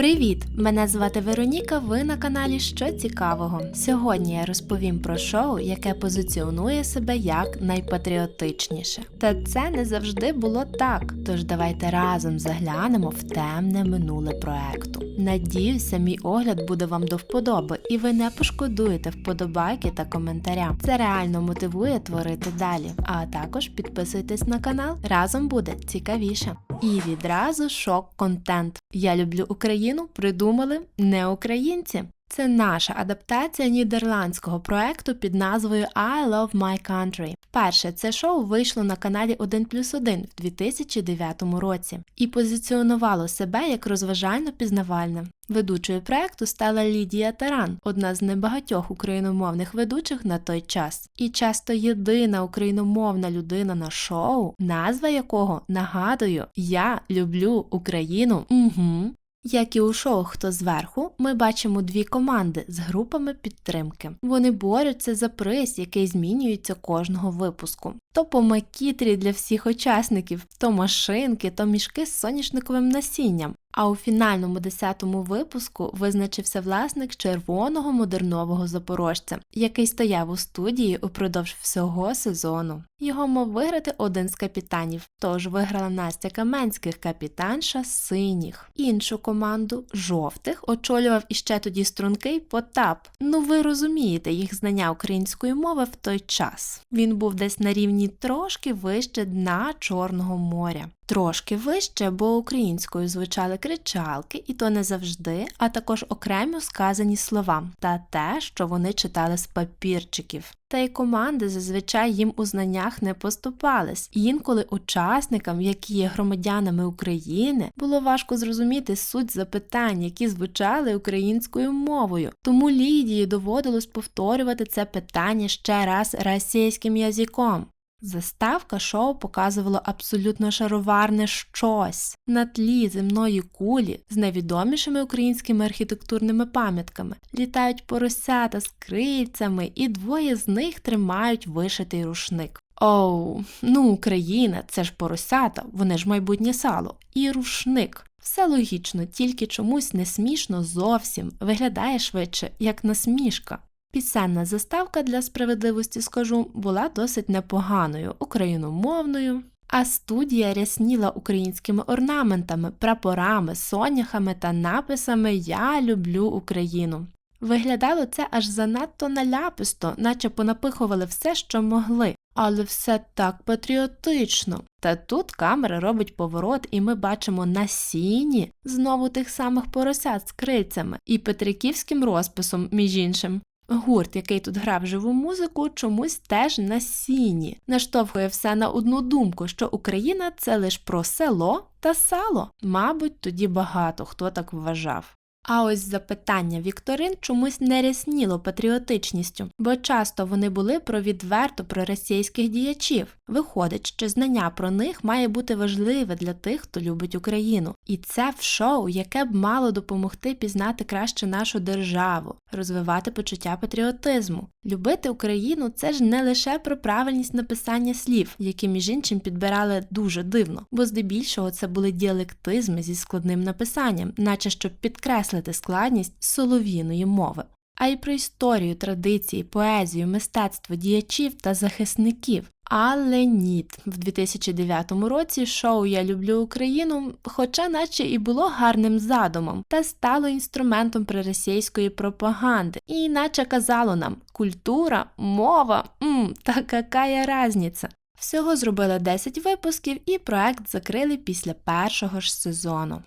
Привіт! Мене звати Вероніка. Ви на каналі Що цікавого. Сьогодні я розповім про шоу, яке позиціонує себе як найпатріотичніше. Та це не завжди було так. Тож давайте разом заглянемо в темне минуле проекту. Надіюся, мій огляд буде вам до вподоби, і ви не пошкодуєте вподобайки та коментаря. Це реально мотивує творити далі. А також підписуйтесь на канал. Разом буде цікавіше. І відразу шок-контент. Я люблю Україну. Придумали не українці. Це наша адаптація нідерландського проекту під назвою I Love My Country. Вперше це шоу вийшло на каналі 1 плюс 1 в 2009 році і позиціонувало себе як розважально пізнавальне. Ведучою проекту стала Лідія Таран, одна з небагатьох україномовних ведучих на той час, і часто єдина україномовна людина на шоу, назва якого нагадую Я люблю Україну. Угу. Як і у шоу Хто зверху, ми бачимо дві команди з групами підтримки. Вони борються за приз, який змінюється кожного випуску. То по макітрі для всіх учасників, то машинки, то мішки з соняшниковим насінням. А у фінальному 10-му випуску визначився власник червоного модернового запорожця, який стояв у студії упродовж всього сезону. Його мав виграти один з капітанів, тож виграла Настя Каменських, капітанша синіх. Іншу команду жовтих очолював іще тоді стрункий Потап. Ну ви розумієте їх знання української мови в той час. Він був десь на рівні трошки вище дна Чорного моря. Трошки вище, бо українською звучали кричалки, і то не завжди, а також окремі сказані слова та те, що вони читали з папірчиків. Та й команди зазвичай їм у знаннях не поступались. Інколи учасникам, які є громадянами України, було важко зрозуміти суть запитань, які звучали українською мовою. Тому Лідії доводилось повторювати це питання ще раз російським язиком. Заставка шоу показувала абсолютно шароварне щось на тлі земної кулі з найвідомішими українськими архітектурними пам'ятками. Літають поросята з крильцями, і двоє з них тримають вишитий рушник. Оу, ну Україна, це ж поросята, вони ж майбутнє сало, і рушник. Все логічно, тільки чомусь не смішно зовсім виглядає швидше, як насмішка. Пісенна заставка для справедливості скажу була досить непоганою, україномовною, а студія рясніла українськими орнаментами, прапорами, соняхами та написами Я люблю Україну. Виглядало це аж занадто наляписто, наче понапихували все, що могли, але все так патріотично. Та тут камера робить поворот, і ми бачимо на сіні знову тих самих поросят з крильцями і петриківським розписом, між іншим. Гурт, який тут грав живу музику, чомусь теж на сіні, наштовхує все на одну думку, що Україна це лише про село та сало. Мабуть, тоді багато хто так вважав. А ось запитання Вікторин чомусь не рясніло патріотичністю, бо часто вони були про відверто проросійських діячів. Виходить, що знання про них має бути важливе для тих, хто любить Україну. І це в шоу, яке б мало допомогти пізнати краще нашу державу, розвивати почуття патріотизму. Любити Україну це ж не лише про правильність написання слів, які між іншим підбирали дуже дивно, бо здебільшого це були діалектизми зі складним написанням, наче щоб підкреслити складність солов'їної мови. А й про історію, традиції, поезію, мистецтво діячів та захисників. Але ніт в 2009 році шоу Я люблю Україну, хоча наче і було гарним задумом, та стало інструментом проросійської пропаганди, і наче казало нам культура, мова, м, та какая разниця. Всього зробили 10 випусків і проект закрили після першого ж сезону.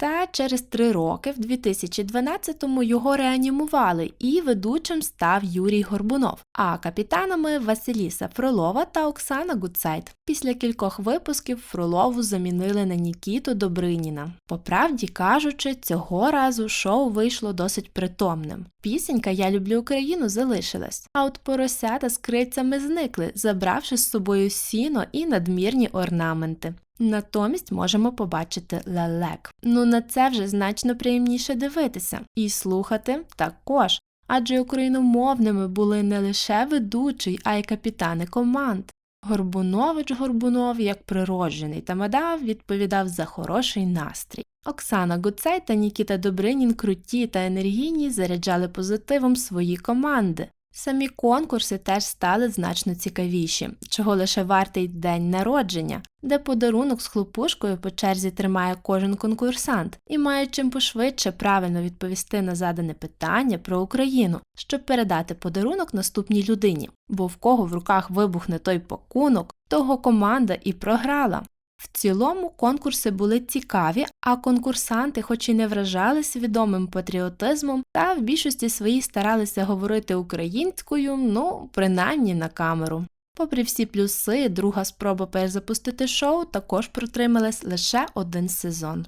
Та через три роки, в 2012-му, його реанімували, і ведучим став Юрій Горбунов, а капітанами Василіса Фролова та Оксана Гудсайт. Після кількох випусків Фролову замінили на Нікіту Добриніна. По правді кажучи, цього разу шоу вийшло досить притомним. Пісенька Я люблю Україну залишилась, а от поросята з крицями зникли, забравши з собою сіно і надмірні орнаменти. Натомість можемо побачити лелек. Ну на це вже значно приємніше дивитися і слухати також, адже україномовними були не лише ведучий, а й капітани команд. Горбунович Горбунов, як природжений тамада, відповідав за хороший настрій. Оксана Гуцей та Нікіта Добринін круті та енергійні заряджали позитивом свої команди. Самі конкурси теж стали значно цікавіші, чого лише вартий день народження, де подарунок з хлопушкою по черзі тримає кожен конкурсант і має чим пошвидше правильно відповісти на задане питання про Україну, щоб передати подарунок наступній людині, бо в кого в руках вибухне той пакунок, того команда і програла. В цілому конкурси були цікаві, а конкурсанти, хоч і не вражались відомим патріотизмом, та в більшості своїй старалися говорити українською, ну принаймні на камеру. Попри всі плюси, друга спроба перезапустити шоу також протрималась лише один сезон.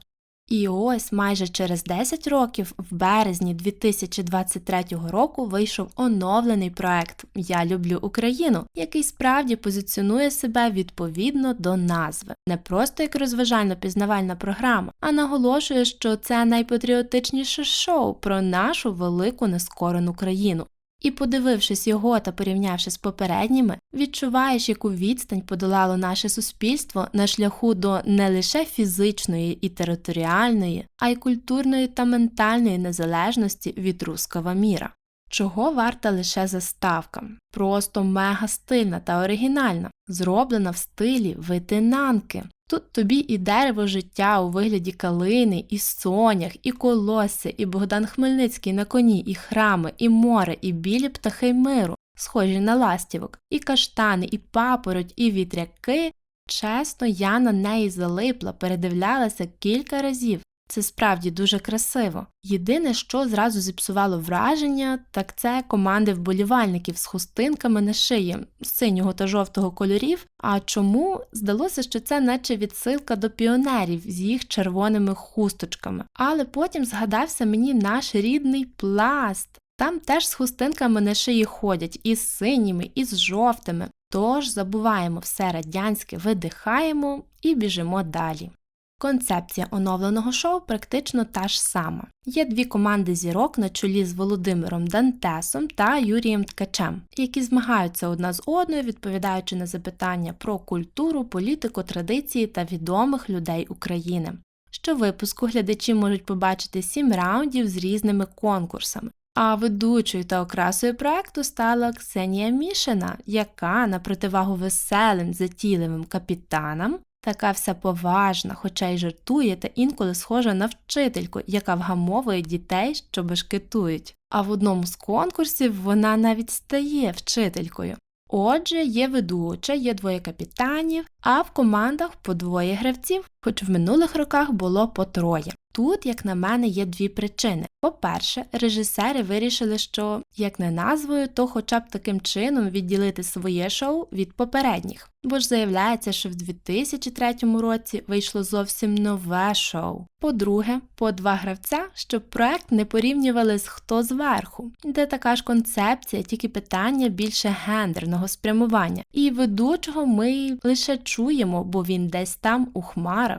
І ось майже через 10 років, в березні 2023 року, вийшов оновлений проект Я люблю Україну, який справді позиціонує себе відповідно до назви, не просто як розважально-пізнавальна програма, а наголошує, що це найпатріотичніше шоу про нашу велику нескорену країну. І, подивившись його та порівнявши з попередніми, відчуваєш, яку відстань подолало наше суспільство на шляху до не лише фізичної і територіальної, а й культурної та ментальної незалежності від руского міра. Чого варта лише заставка? Просто мега стильна та оригінальна, зроблена в стилі витинанки. Тут тобі і дерево життя у вигляді калини, і сонях, і колосся, і Богдан Хмельницький на коні, і храми, і море, і білі птахи миру, схожі на ластівок, і каштани, і папороть, і вітряки. Чесно, я на неї залипла, передивлялася кілька разів. Це справді дуже красиво. Єдине, що зразу зіпсувало враження, так це команди вболівальників з хустинками на шиї синього та жовтого кольорів. А чому здалося, що це наче відсилка до піонерів з їх червоними хусточками. Але потім згадався мені наш рідний пласт. Там теж з хустинками на шиї ходять, і з синіми, і з жовтими. Тож забуваємо все радянське, видихаємо і біжимо далі. Концепція оновленого шоу практично та ж сама. Є дві команди зірок на чолі з Володимиром Дантесом та Юрієм Ткачем, які змагаються одна з одною, відповідаючи на запитання про культуру, політику, традиції та відомих людей України. Щовипуску глядачі можуть побачити сім раундів з різними конкурсами. А ведучою та окрасою проекту стала Ксенія Мішина, яка на противагу веселим затійливим капітанам Така вся поважна, хоча й жартує, та інколи схожа на вчительку, яка вгамовує дітей, що бешкетують. А в одному з конкурсів вона навіть стає вчителькою. Отже, є ведуча, є двоє капітанів, а в командах по двоє гравців, хоч в минулих роках було по троє. Тут, як на мене, є дві причини. По-перше, режисери вирішили, що як не назвою, то хоча б таким чином відділити своє шоу від попередніх, бо ж заявляється, що в 2003 році вийшло зовсім нове шоу. По-друге, по два гравця, щоб проект не порівнювали з хто зверху, де така ж концепція, тільки питання більше гендерного спрямування, і ведучого ми лише чуємо, бо він десь там у хмарах.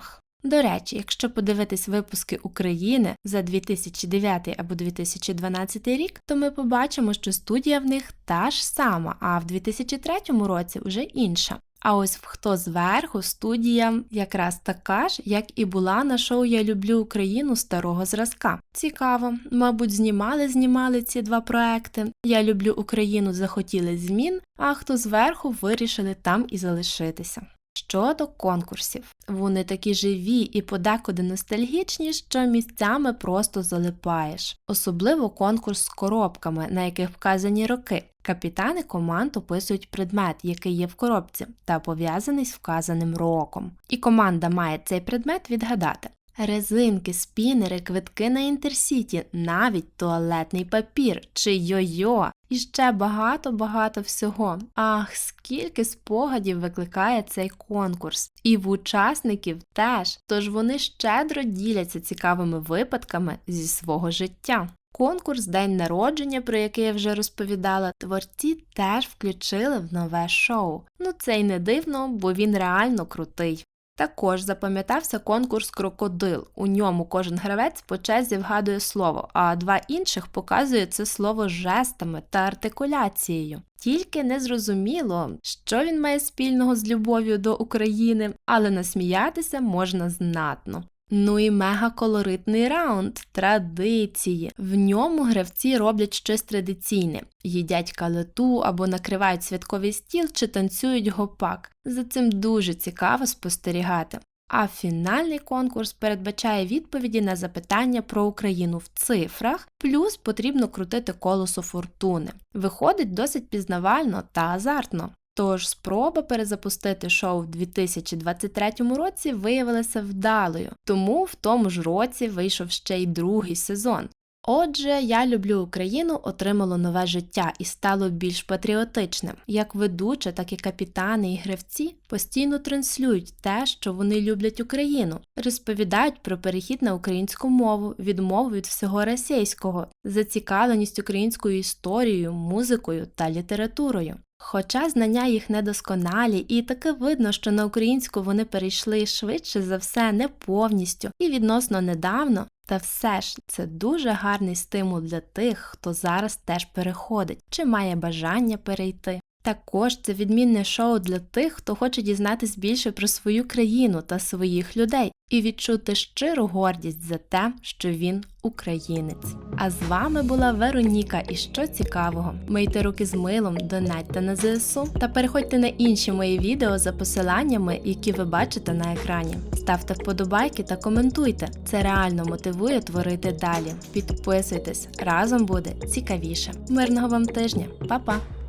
До речі, якщо подивитись випуски України за 2009 або 2012 рік, то ми побачимо, що студія в них та ж сама, а в 2003 році вже інша. А ось в хто зверху студія якраз така ж, як і була на шоу Я люблю Україну старого зразка. Цікаво, мабуть, знімали, знімали ці два проекти. Я люблю Україну захотіли змін, а хто зверху вирішили там і залишитися. Щодо конкурсів, вони такі живі і подекуди ностальгічні, що місцями просто залипаєш, особливо конкурс з коробками, на яких вказані роки. Капітани команд описують предмет, який є в коробці, та пов'язаний з вказаним роком. І команда має цей предмет відгадати. Резинки, спінери, квитки на інтерсіті, навіть туалетний папір чи йо-йо, і ще багато-багато всього. Ах, скільки спогадів викликає цей конкурс, і в учасників теж, тож вони щедро діляться цікавими випадками зі свого життя. Конкурс День народження, про який я вже розповідала, творці теж включили в нове шоу. Ну це й не дивно, бо він реально крутий. Також запам'ятався конкурс Крокодил. У ньому кожен гравець по черзі вгадує слово, а два інших показує це слово жестами та артикуляцією. Тільки не зрозуміло, що він має спільного з любов'ю до України, але насміятися можна знатно. Ну і мегаколоритний раунд традиції. В ньому гравці роблять щось традиційне: їдять калиту або накривають святковий стіл чи танцюють гопак. За цим дуже цікаво спостерігати. А фінальний конкурс передбачає відповіді на запитання про Україну в цифрах, плюс потрібно крутити колесо фортуни. Виходить досить пізнавально та азартно. Тож спроба перезапустити шоу в 2023 році виявилася вдалою, тому в тому ж році вийшов ще й другий сезон. Отже, я люблю Україну отримало нове життя і стало більш патріотичним. Як ведуча, так і капітани і гравці постійно транслюють те, що вони люблять Україну, розповідають про перехід на українську мову, відмову від всього російського, зацікавленість українською історією, музикою та літературою. Хоча знання їх недосконалі, і таки видно, що на українську вони перейшли швидше за все не повністю і відносно недавно, та все ж це дуже гарний стимул для тих, хто зараз теж переходить чи має бажання перейти. Також це відмінне шоу для тих, хто хоче дізнатись більше про свою країну та своїх людей і відчути щиру гордість за те, що він українець. А з вами була Вероніка. І що цікавого, мийте руки з милом, донатьте на ЗСУ та переходьте на інші мої відео за посиланнями, які ви бачите на екрані. Ставте вподобайки та коментуйте. Це реально мотивує творити далі. Підписуйтесь, разом буде цікавіше. Мирного вам тижня, Па-па!